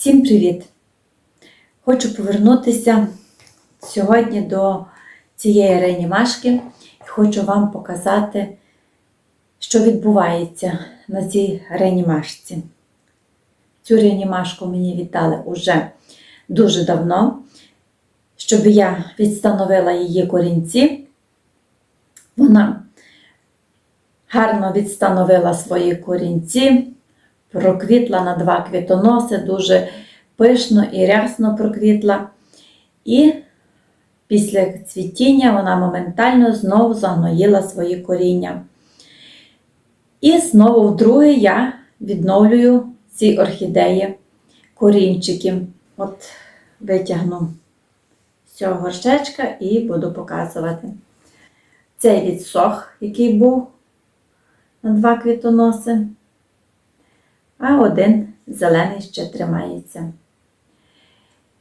Всім привіт! Хочу повернутися сьогодні до цієї реанімашки і хочу вам показати, що відбувається на цій реанімашці. Цю реанімашку мені віддали уже дуже давно, щоб я відстановила її корінці. Вона гарно відстановила свої корінці, проквітла на два квітоноси, дуже пишно і рясно проквітла. І після цвітіння вона моментально знову загноїла свої коріння. І знову вдруге я відновлюю ці орхідеї корінчики. От витягну з цього горшечка і буду показувати. Цей відсох, який був на два квітоноси, а один зелений ще тримається.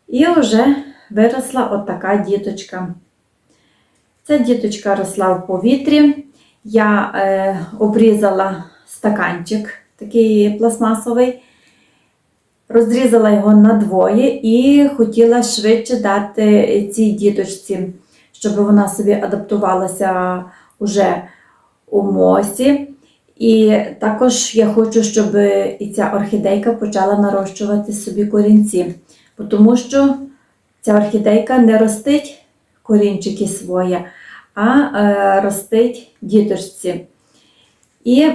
І вже виросла отака діточка. Ця діточка росла в повітрі. Я е, обрізала стаканчик, такий пластмасовий, розрізала його на двоє і хотіла швидше дати цій діточці, щоб вона собі адаптувалася уже у мосі. І також я хочу, щоб і ця орхідейка почала нарощувати собі корінці, тому що ця орхідейка не ростить корінчики свої, а е, ростить діточці. І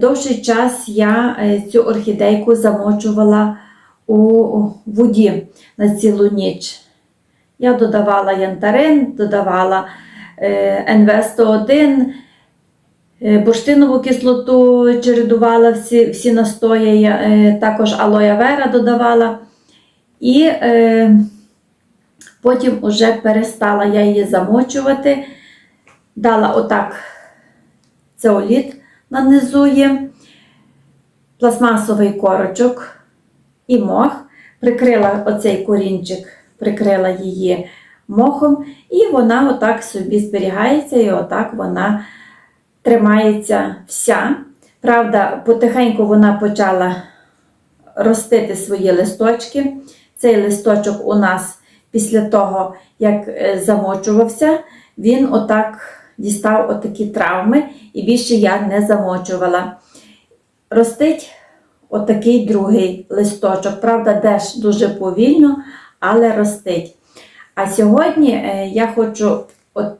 довший час я е, цю орхідейку замочувала у воді на цілу ніч. Я додавала янтарин, додавала е, НВ-101, е, бурштинову кислоту чередувала всі, всі настої, е, також алоя вера додавала. І е, потім вже перестала я її замочувати, дала отак цеоліт нанизує, пластмасовий корочок і мох, прикрила оцей корінчик, прикрила її мохом, і вона отак собі зберігається, і отак вона тримається вся. Правда, потихеньку вона почала ростити свої листочки. Цей листочок у нас після того, як е, замочувався, він отак дістав отакі травми, і більше я не замочувала. Ростить отакий другий листочок. Правда, теж дуже повільно, але ростить. А сьогодні е, я хочу, от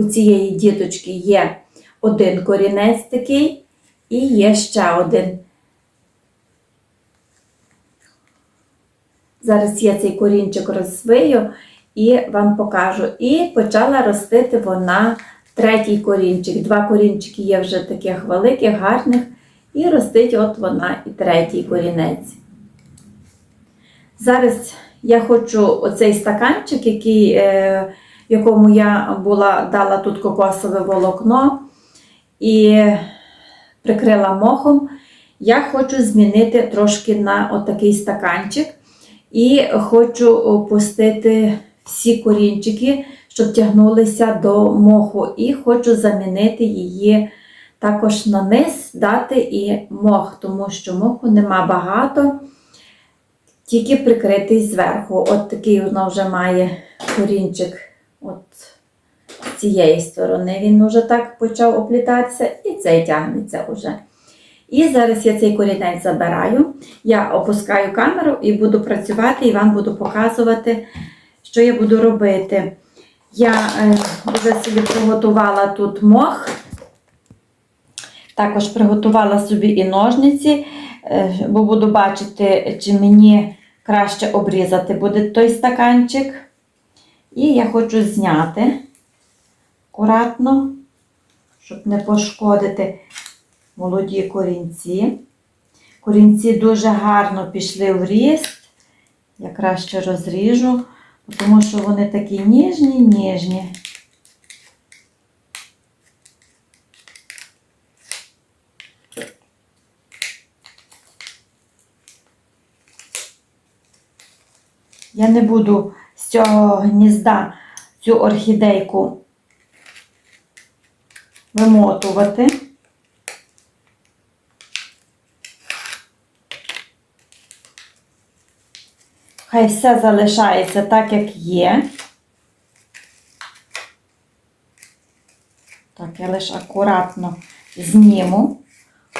у цієї діточки є один корінець такий, і є ще один. Зараз я цей корінчик розвию і вам покажу. І почала ростити вона третій корінчик. Два корінчики є вже таких великих, гарних. І ростить от вона і третій корінець. Зараз я хочу оцей стаканчик, який, е, якому я була, дала тут кокосове волокно і прикрила мохом. Я хочу змінити трошки на отакий стаканчик. І хочу опустити всі корінчики, щоб тягнулися до моху. І хочу замінити її також на низ, дати і мох, тому що моху нема багато, тільки прикритий зверху. От такий воно вже має корінчик от з цієї сторони. Він вже так почав оплітатися, і цей тягнеться вже. І зараз я цей корінець забираю, я опускаю камеру і буду працювати, і вам буду показувати, що я буду робити. Я е, вже собі приготувала тут мох, також приготувала собі і ножниці, е, бо буду бачити, чи мені краще обрізати буде той стаканчик. І я хочу зняти акуратно, щоб не пошкодити молоді корінці. Корінці дуже гарно пішли в ріст. Я краще розріжу, тому що вони такі ніжні, Я не буду з цього гнізда цю орхідейку вимотувати. Хай все залишається так, як є. Так, я лише акуратно зніму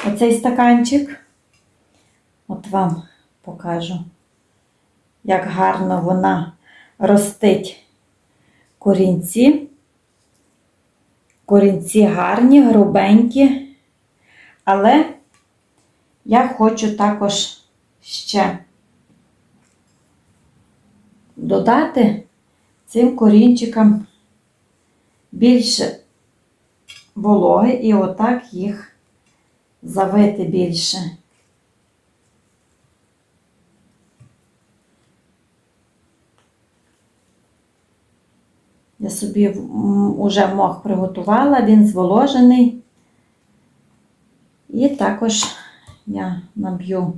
оцей стаканчик. От вам покажу, як гарно вона ростить корінці. Корінці гарні, грубенькі, але я хочу також ще додати цим корінчикам більше вологи і отак їх завити більше. Я собі вже мох приготувала, він зволожений. І також я наб'ю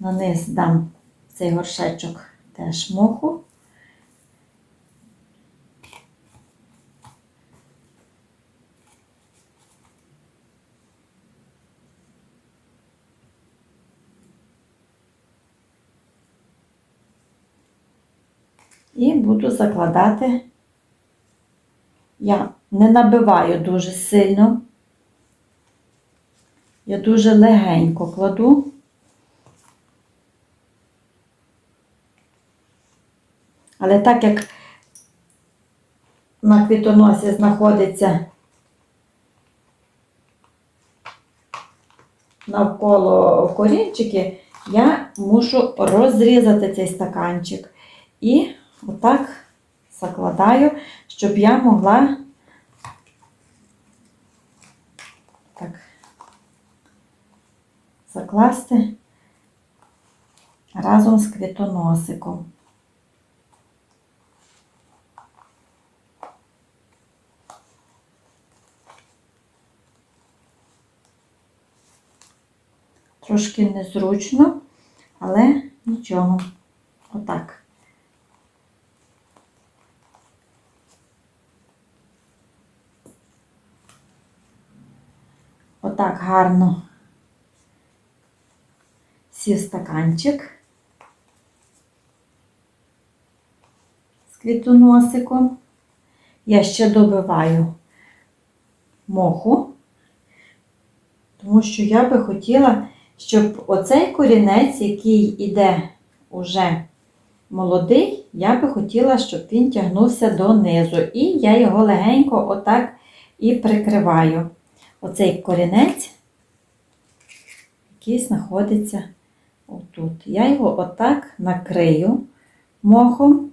на низ дам цей горшечок теж моху. І буду закладати. Я не набиваю дуже сильно. Я дуже легенько кладу. Але так як на квітоносі знаходиться навколо корінчики, я мушу розрізати цей стаканчик. І отак закладаю, щоб я могла так закласти разом з квітоносиком. Трошки незручно, але нічого. Отак. Отак гарно сів стаканчик з квітоносиком. Я ще добиваю моху, тому що я би хотіла, щоб оцей корінець, який іде уже молодий, я би хотіла, щоб він тягнувся донизу. І я його легенько отак і прикриваю. Оцей корінець, який знаходиться отут. Я його отак накрию мохом.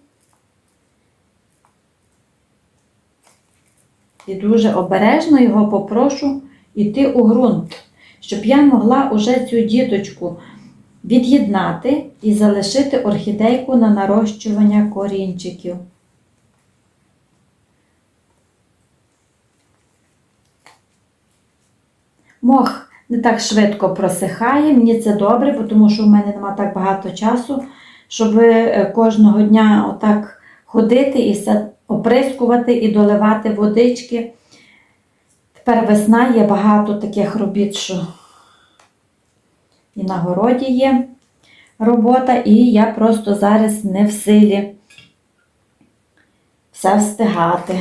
І дуже обережно його попрошу йти у ґрунт, щоб я могла уже цю діточку від'єднати і залишити орхідейку на нарощування корінчиків. Мох не так швидко просихає, мені це добре, бо тому що в мене нема так багато часу, щоб е, кожного дня отак ходити і оприскувати і доливати водички. Тепер весна є багато таких робіт, що і на городі є робота, і я просто зараз не в силі все встигати.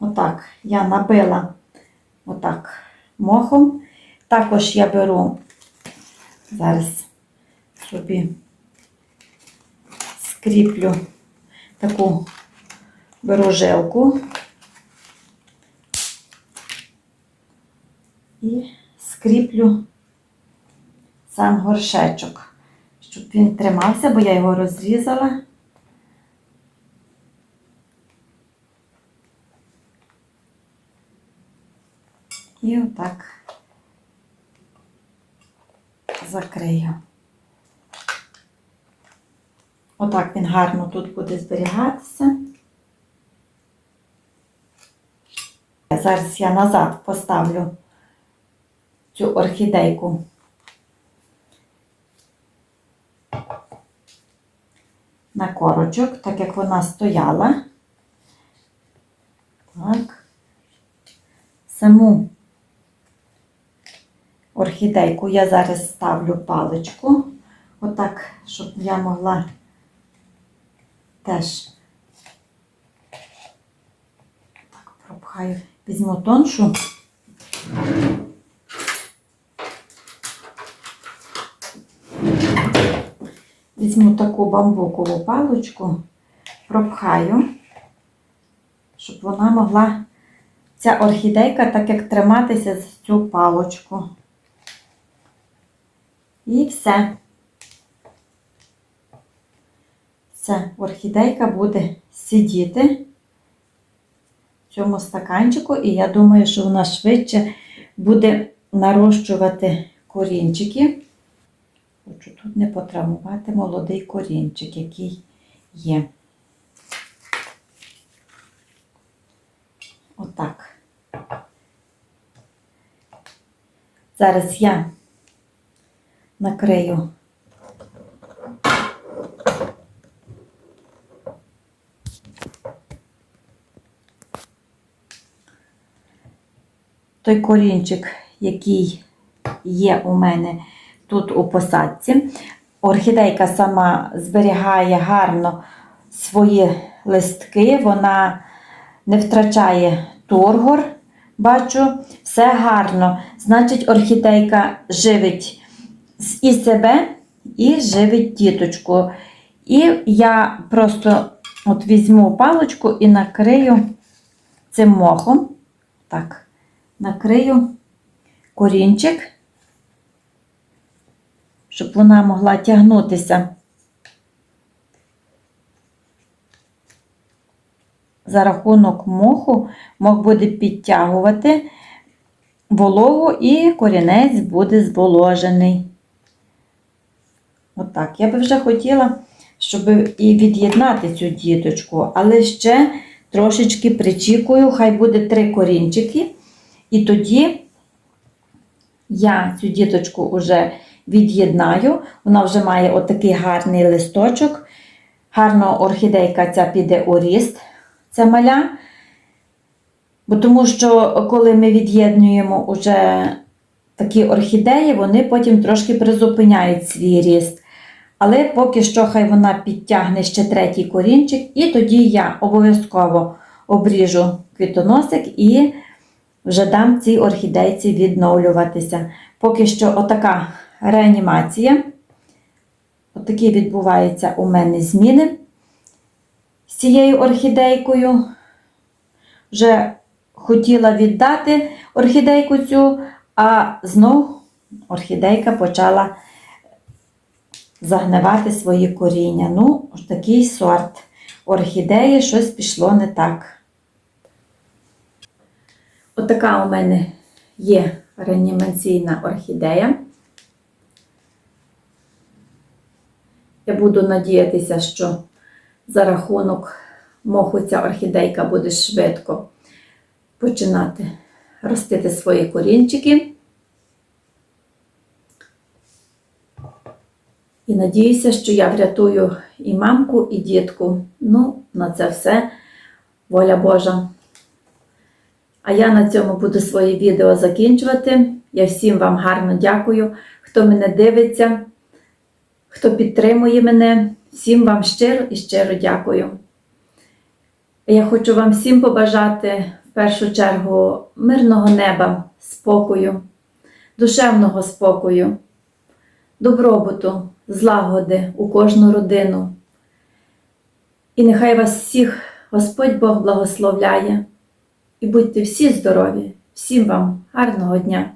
Отак, я набила отак мохом. Також я беру зараз собі скріплю таку беру жилку і скріплю сам горшечок, щоб він тримався, бо я його розрізала. І отак закрию. Отак він гарно тут буде зберігатися. Зараз я назад поставлю цю орхідейку. На корочок, так як вона стояла. Так. Саму орхідейку я зараз ставлю паличку Отак, щоб я могла теж так пропхаю. Візьму тоншу. Візьму таку бамбукову паличку, пропхаю, щоб вона могла, ця орхідейка, так як триматися за цю паличку. І все. Все, орхідейка буде сидіти в цьому стаканчику, і я думаю, що вона швидше буде нарощувати корінчики. Хочу тут не потравмувати молодий корінчик, який є. Отак. Зараз я накрию той корінчик, який є у мене тут у посадці. Орхідейка сама зберігає гарно свої листки, вона не втрачає тургор. Бачу, все гарно. Значить, орхідейка живить і себе, і живить діточку. І я просто от візьму паличку і накрию цим мохом. Так, накрию корінчик щоб вона могла тягнутися за рахунок моху, мох буде підтягувати вологу і корінець буде зволожений. Отак. Я би вже хотіла, щоб і від'єднати цю діточку, але ще трошечки причікую, хай буде три корінчики, і тоді я цю діточку вже від'єднаю. Вона вже має отакий гарний листочок. Гарно орхідейка ця піде у ріст, ця маля. Бо тому що, коли ми від'єднуємо уже такі орхідеї, вони потім трошки призупиняють свій ріст. Але поки що хай вона підтягне ще третій корінчик, і тоді я обов'язково обріжу квітоносик і вже дам цій орхідейці відновлюватися. Поки що отака реанімація. Отакі відбуваються у мене зміни з цією орхідейкою. Вже хотіла віддати орхідейку цю, а знов орхідейка почала загнивати свої коріння. Ну, такий сорт орхідеї, щось пішло не так. Отака у мене є реанімаційна орхідея. Я буду надіятися, що за рахунок моху ця орхідейка буде швидко починати ростити свої корінчики. І надіюся, що я врятую і мамку, і дітку. Ну, на це все воля Божа. А я на цьому буду своє відео закінчувати. Я всім вам гарно дякую, хто мене дивиться хто підтримує мене. Всім вам щиро і щиро дякую. Я хочу вам всім побажати в першу чергу мирного неба, спокою, душевного спокою, добробуту, злагоди у кожну родину. І нехай вас всіх Господь Бог благословляє. І будьте всі здорові, всім вам гарного дня!